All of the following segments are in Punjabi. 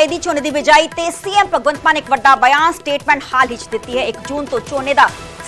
ਜੁਲਾਈ ਦੀ ਝੋਨੇ ਦੀ ਬਿਜਾਈ ਤੇ ਸੀਐਮ ਭਗਵੰਤ ਮਾਨ ਇੱਕ ਵੱਡਾ ਬਿਆਨ ਸਟੇਟਮੈਂਟ ਹਾਲ ਹੀ 'ਚ ਦਿੱਤੀ ਹੈ। 1 ਜੂਨ ਤੋਂ ਝੋਨੇ ਦਾ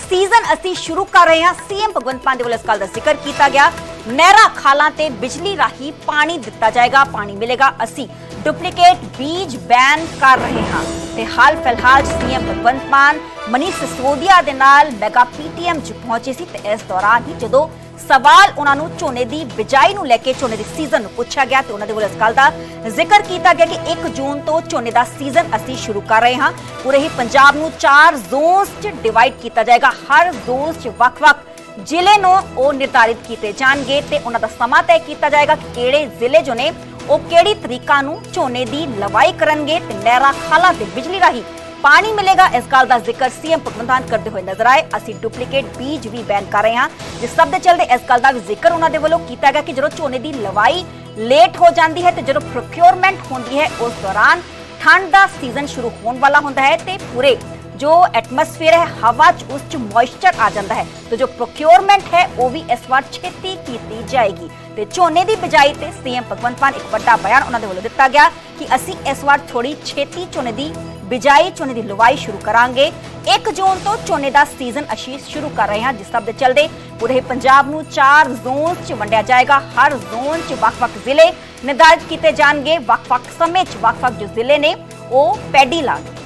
ਸੀਜ਼ਨ ਅਸੀਂ ਸ਼ੁਰੂ ਕਰ ਰਹੇ ਹਾਂ। ਸੀਐਮ ਭਗਵੰਤ ਮਾਨ ਦੇ ਵੱਲੋਂ ਇਸ ਗੱਲ ਦਾ ਜ਼ਿਕਰ ਕੀਤਾ ਗਿਆ। ਨਹਿਰਾਂ, ਖਾਲਾਂ ਤੇ ਬਿਜਲੀ ਰਾਹੀਂ ਪਾਣੀ ਦਿੱਤਾ ਜਾਏਗਾ, ਪਾਣੀ ਮਿਲੇਗਾ। ਅਸੀਂ ਡੁਪਲੀਕੇਟ ਬੀਜ ਬੈਨ ਕਰ ਰਹੇ ਹਾਂ। ਤੇ ਹਾਲ ਫਿਲਹਾਲ ਸੀਐਮ ਭਗਵੰਤ ਮਾਨ, ਮਨੀਸ਼ ਸਿਸੋਦੀਆ ਦੇ ਨਾਲ ਮੈਗਾ ਪੀਟੀਐਮ 'ਚ ਪਹੁੰਚੇ ਸੀ ਤੇ ਇਸ ਦੌਰਾਨ ਹੀ ਜਦੋਂ ਸਵਾਲ ਉਹਨਾਂ ਨੂੰ ਝੋਨੇ ਦੀ ਬਿਜਾਈ ਨੂੰ ਲੈ ਕੇ ਝੋਨੇ ਦੇ ਸੀਜ਼ਨ ਨੂੰ ਪੁੱਛਿਆ ਗਿਆ ਤੇ ਉਹਨਾਂ ਦੇ ਵੱਲੋਂ ਇਸ ਗੱਲ ਦਾ ਜ਼ਿਕਰ ਕੀਤਾ ਗਿਆ ਕਿ 1 ਜੂਨ ਤੋਂ ਝੋਨੇ ਦਾ ਸੀਜ਼ਨ ਅਸੀਂ ਸ਼ੁਰੂ ਕਰ ਰਹੇ ਹਾਂ। ਪੂਰੇ ਹੀ ਪੰਜਾਬ ਨੂੰ 4 ਜ਼ੋਨਸ 'ਚ ਡਿਵਾਈਡ ਕੀਤਾ ਜਾਏਗਾ। ਹਰ ਜ਼ੋਨ 'ਚ ਵੱਖ-ਵੱਖ ਜ਼ਿਲ੍ਹੇ ਨੂੰ ਉਹ ਨਿਰਧਾਰਿਤ ਕੀਤੇ ਜਾਣਗੇ ਤੇ ਉਹਨਾਂ ਦਾ ਸਮਾਂ ਤੈਅ ਕੀਤਾ ਜਾਏਗਾ ਕਿ ਕਿਹੜੇ ਜ਼ਿਲ੍ਹੇ ਜੋ ਨੇ ਉਹ ਕਿਹੜੀ ਤਰੀਕਾ ਨੂੰ ਝੋਨੇ ਦੀ ਲਵਾਈ ਕਰਨਗੇ ਤੇ ਨਹਿਰਾਂ, ਖਾਲਾਂ ਤੇ ਬਿਜਲੀ ਰਾਹੀਂ ਪਾਣੀ ਮਿਲੇਗਾ ਇਸ ਗੱਲ ਦਾ ਜ਼ਿਕਰ ਸੀਐਮ ਭਗਵੰਤ ਕਰਦੇ ਹੋਏ ਨਜ਼ਰ ਆਏ ਅਸੀਂ ਡੁਪਲੀਕੇਟ ਬੀਜ ਵੀ ਬੈਨ ਕਰ ਰਹੇ ਹਾਂ ਜਿਸ ਸਭ ਦੇ ਚੱਲਦੇ ਇਸ ਗੱਲ ਦਾ ਜ਼ਿਕਰ ਉਹਨਾਂ ਦੇ ਵੱਲੋਂ ਕੀਤਾ ਗਿਆ ਕਿ ਜਦੋਂ ਝੋਨੇ ਦੀ ਲਵਾਈ ਲੇਟ ਹੋ ਜਾਂਦੀ ਹੈ ਤੇ ਜਦੋਂ ਪ੍ਰੋਕਿਉਰਮੈਂਟ ਹੁੰਦੀ ਹੈ ਉਸ ਦੌਰਾਨ ਠੰਡ ਦਾ ਸੀਜ਼ਨ ਸ਼ੁਰੂ ਹੋਣ ਵਾਲਾ ਹੁੰਦਾ ਹੈ ਤੇ ਪੂਰੇ ਜੋ ਐਟਮੋਸਫੇਅਰ ਹੈ ਹਵਾ 'ਚ ਉਸ 'ਚ ਮੋਇਸਚਰ ਆ ਜਾਂਦਾ ਹੈ ਤੇ ਜੋ ਪ੍ਰੋਕਿਉਰਮੈਂਟ ਹੈ ਉਹ ਵੀ ਇਸ ਵਾਰ ਛੇਤੀ ਕੀਤੀ ਜਾਏਗੀ ਤੇ ਝੋਨੇ ਦੀ ਬਿਜਾਈ ਤੇ ਸੀਐਮ ਭਗਵੰਤ ਮਾਨ ਇੱਕ ਵੱਡਾ ਬਿਆਨ ਉਹਨਾਂ ਦੇ ਵੱਲੋਂ ਦਿੱਤਾ ਗਿਆ ਕਿ ਅਸੀਂ ਇਸ ਵਾਰ ਥੋੜੀ ਛੇਤੀ ਝੋਨੇ ਦੀ ਬਿਜਾਈ ਝੋਨੇ ਦੀ ਲਵਾਈ ਸ਼ੁਰੂ ਕਰਾਂਗੇ। 1 ਜੂਨ ਤੋਂ ਝੋਨੇ ਦਾ ਸੀਜ਼ਨ ਅਸੀਂ ਸ਼ੁਰੂ ਕਰ ਰਹੇ ਹਾਂ, ਜਿਸ ਸਭ ਦੇ ਚੱਲਦੇ ਪੂਰੇ ਪੰਜਾਬ ਨੂੰ 4 ਜ਼ੋਨਸ 'ਚ ਵੰਡਿਆ ਜਾਏਗਾ। ਹਰ ਜ਼ੋਨ 'ਚ ਵੱਖ-ਵੱਖ ਜ਼ਿਲ੍ਹੇ ਨਿਰਧਾਰਿਤ ਕੀਤੇ ਜਾਣਗੇ। ਵੱਖ-ਵੱਖ ਸਮੇਂ 'ਚ ਵੱਖ-ਵੱਖ ਜੋ ਜ਼ਿਲ੍ਹੇ ਨੇ, ਉਹ ਪੈਡੀ ਲਾਉਣਗੇ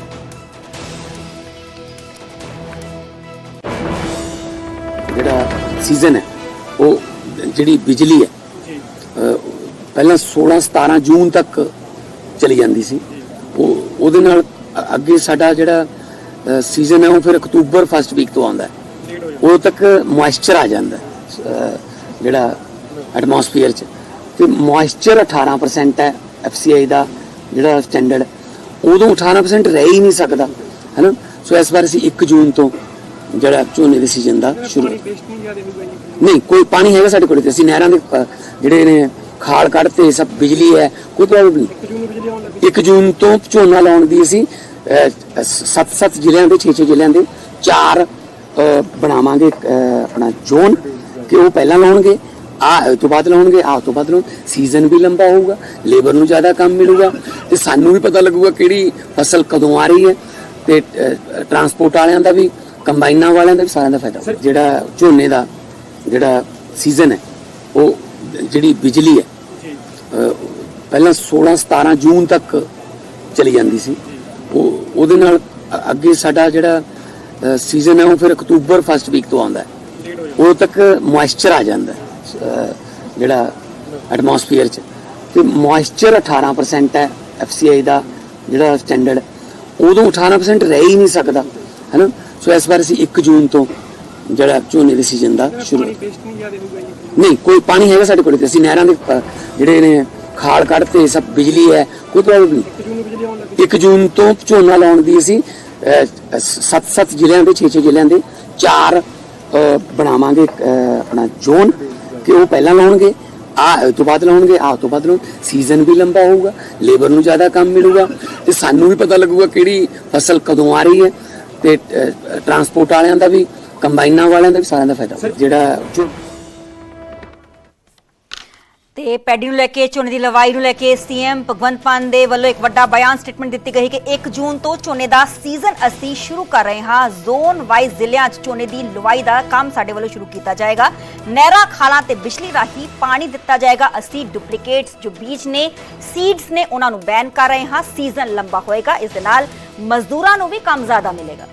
ਜਿਹੜਾ ਸੀਜ਼ਨ ਹੈ, ਉਹ ਜਿਹੜੀ ਬਿਜਲੀ ਹੈ ਪਹਿਲਾਂ 16 17 ਜੂਨ ਤੱਕ ਚਲੀ ਜਾਂਦੀ ਸੀ। ਉਹ, ਉਹਦੇ ਨਾਲ ਅੱਗੇ ਸਾਡਾ ਜਿਹੜਾ ਸੀਜ਼ਨ ਹੈ ਉਹ ਫਿਰ ਅਕਤੂਬਰ ਫਸਟ ਵੀਕ ਤੋਂ ਆਉਂਦਾ ਉਦੋਂ ਤੱਕ ਮੋਇਸਚਰ ਆ ਜਾਂਦਾ ਜਿਹੜਾ ਐਟਮੋਸਫੀਅਰ 'ਚ। ਤੇ ਮੋਇਸਚਰ 18% ਹੈ ਐਫਸੀਆਈ ਦਾ ਜਿਹੜਾ ਸਟੈਂਡਰਡ ਉਦੋਂ 18% ਰਹਿ ਹੀ ਨਹੀਂ ਸਕਦਾ ਹੈਨਾ? ਸੋ ਇਸ ਵਾਰ ਅਸੀਂ 1 ਜੂਨ ਤੋਂ ਜਿਹੜਾ ਝੋਨੇ ਦੇ ਸੀਜ਼ਨ ਦਾ ਸ਼ੁਰੂ ਨਹੀਂ ਕੋਈ ਪਾਣੀ ਹੈਗਾ ਸਾਡੇ ਕੋਲ ਤੇ। ਅਸੀਂ ਨਹਿਰਾਂ ਦੇ ਜਿਹੜੇ ਨੇ ਖਾਲ ਕੱਢਤੇ ਸਭ ਬਿਜਲੀ ਹੈ ਕੋਈ ਪ੍ਰੋਬਲਮ ਨਹੀਂ। 1 ਜੂਨ ਤੋਂ ਝੋਨਾ ਲਾਉਣ ਦੀ ਅਸੀਂ 7-7 ਜ਼ਿਲ੍ਹਿਆਂ ਦੇ 6-6 ਜ਼ਿਲ੍ਹਿਆਂ ਦੇ ਚਾਰ ਬਣਾਵਾਂਗੇ ਆਪਣਾ ਜ਼ੋਨ ਕਿ ਉਹ ਪਹਿਲਾਂ ਲਾਉਣਗੇ, ਆ ਤੋਂ ਬਾਅਦ ਲਾਉਣਗੇ ਆ ਤੋਂ ਬਾਅਦ ਲਾਉਣ ਸੀਜ਼ਨ ਵੀ ਲੰਬਾ ਹੋਊਗਾ ਲੇਬਰ ਨੂੰ ਜ਼ਿਆਦਾ ਕੰਮ ਮਿਲੂਗਾ ਤੇ ਸਾਨੂੰ ਵੀ ਪਤਾ ਲੱਗੂਗਾ ਕਿਹੜੀ ਫਸਲ ਕਦੋਂ ਆ ਰਹੀ ਹੈ ਤੇ ਟਰਾਂਸਪੋਰਟ ਵਾਲਿਆਂ ਦਾ ਵੀ ਕੰਬਾਈਨਾਂ ਵਾਲਿਆਂ ਦਾ ਵੀ ਸਾਰਿਆਂ ਦਾ ਫਾਇਦਾ ਜਿਹੜਾ ਝੋਨੇ ਦਾ ਜਿਹੜਾ ਸੀਜ਼ਨ ਹੈ, ਉਹ ਜਿਹੜੀ ਬਿਜਲੀ ਹੈ ਪਹਿਲਾਂ 16 17 ਜੂਨ ਤੱਕ ਚਲੀ ਜਾਂਦੀ ਸੀ। ਉਹਦੇ ਨਾਲ ਅੱਗੇ ਸਾਡਾ ਜਿਹੜਾ ਸੀਜ਼ਨ ਹੈ ਉਹ ਫਿਰ ਅਕਤੂਬਰ ਫਸਟ ਵੀਕ ਤੋਂ ਆਉਂਦਾ ਹੈ। ਉਦੋਂ ਤੱਕ ਮੋਇਸਚਰ ਆ ਜਾਂਦਾ ਜਿਹੜਾ ਐਟਮੋਸਫੀਅਰ 'ਚ। ਤੇ ਮੋਇਸਚਰ 18% ਹੈ ਐਫਸੀਆਈ ਦਾ ਜਿਹੜਾ ਸਟੈਂਡਰਡ ਉਦੋਂ 18% ਰਹਿ ਹੀ ਨਹੀਂ ਸਕਦਾ ਹੈਨਾ? ਸੋ ਇਸ ਵਾਰ ਅਸੀਂ 1 ਜੂਨ ਤੋਂ ਜਿਹੜਾ ਝੋਨੇ ਦੇ ਸੀਜ਼ਨ ਦਾ ਸ਼ੁਰੂ ਨਹੀਂ ਕੋਈ ਪਾਣੀ ਹੈਗਾ ਸਾਡੇ ਕੋਲ ਤੇ। ਅਸੀਂ ਨਹਿਰਾਂ ਦੇ ਜਿਹੜੇ ਨੇ ਖਾਲ ਕੱਢਤੇ, ਸਭ ਬਿਜਲੀ ਹੈ, ਕੋਈ ਨਹੀਂ। 1 ਜੂਨ ਤੋਂ ਝੋਨਾ ਲਾਉਣ ਦੀ ਅਸੀਂ 7-7 ਜ਼ਿਲ੍ਹਿਆਂ ਦੇ 6-6 ਜ਼ਿਲ੍ਹਿਆਂ ਦੇ ਚਾਰ ਬਣਾਵਾਂਗੇ ਆਪਣਾ ਜ਼ੋਨ, ਕਿ ਉਹ ਪਹਿਲਾਂ ਲਾਉਣਗੇ ਆ ਤੋਂ ਬਾਅਦ ਲਾਉਣਗੇ ਆ ਤੋਂ ਬਾਅਦ ਲਾਉਣ ਸੀਜ਼ਨ ਵੀ ਲੰਬਾ ਹੋਊਗਾ ਲੇਬਰ ਨੂੰ ਜ਼ਿਆਦਾ ਕੰਮ ਮਿਲੂਗਾ, ਤੇ ਸਾਨੂੰ ਵੀ ਪਤਾ ਲੱਗੂਗਾ ਕਿਹੜੀ ਫਸਲ ਕਦੋਂ ਆ ਰਹੀ ਹੈ, ਤੇ ਟਰਾਂਸਪੋਰਟ ਵਾਲਿਆਂ ਦਾ ਵੀ ਕੰਬਾਈਨਾਂ ਵਾਲਿਆਂ ਦਾ ਵੀ ਸਾਰਿਆਂ ਦਾ ਫਾਇਦਾ ਜਿਹੜਾ ਜੋ ਤੇ ਪੈਡੀ ਨੂੰ ਲੈ ਕੇ, ਝੋਨੇ ਦੀ ਲਵਾਈ ਨੂੰ ਲੈ ਕੇ ਸੀਐਮ ਭਗਵੰਤ ਮਾਨ ਦੇ ਵੱਲੋਂ ਇੱਕ ਵੱਡਾ ਬਿਆਨ ਸਟੇਟਮੈਂਟ ਦਿੱਤੀ ਗਈ ਕਿ 1 ਜੂਨ ਤੋਂ ਝੋਨੇ ਦਾ ਸੀਜ਼ਨ ਅਸੀਂ ਸ਼ੁਰੂ ਕਰ ਰਹੇ ਹਾਂ। ਜ਼ੋਨ ਵਾਈਜ਼ ਜ਼ਿਲ੍ਹਿਆਂ 'ਚ ਝੋਨੇ ਦੀ ਲਵਾਈ ਦਾ ਕੰਮ ਸਾਡੇ ਵੱਲੋਂ ਸ਼ੁਰੂ ਕੀਤਾ ਜਾਏਗਾ। ਨਹਿਰਾਂ, ਖਾਲਾਂ ਤੇ ਬਿਜਲੀ ਰਾਹੀਂ ਪਾਣੀ ਦਿੱਤਾ ਜਾਏਗਾ। ਅਸੀਂ ਡੁਪਲੀਕੇਟਸ ਜੋ ਬੀਜ ਨੇ ਸੀਡਸ ਨੇ, ਉਹਨਾਂ ਨੂੰ ਬੈਨ ਕਰ ਰਹੇ ਹਾਂ। ਸੀਜ਼ਨ ਲੰਬਾ ਹੋਏਗਾ। ਇਸ ਦੇ ਨਾਲ ਮਜ਼ਦੂਰਾਂ ਨੂੰ ਵੀ ਕੰਮ ਜ਼ਿਆਦਾ ਮਿਲੇਗਾ।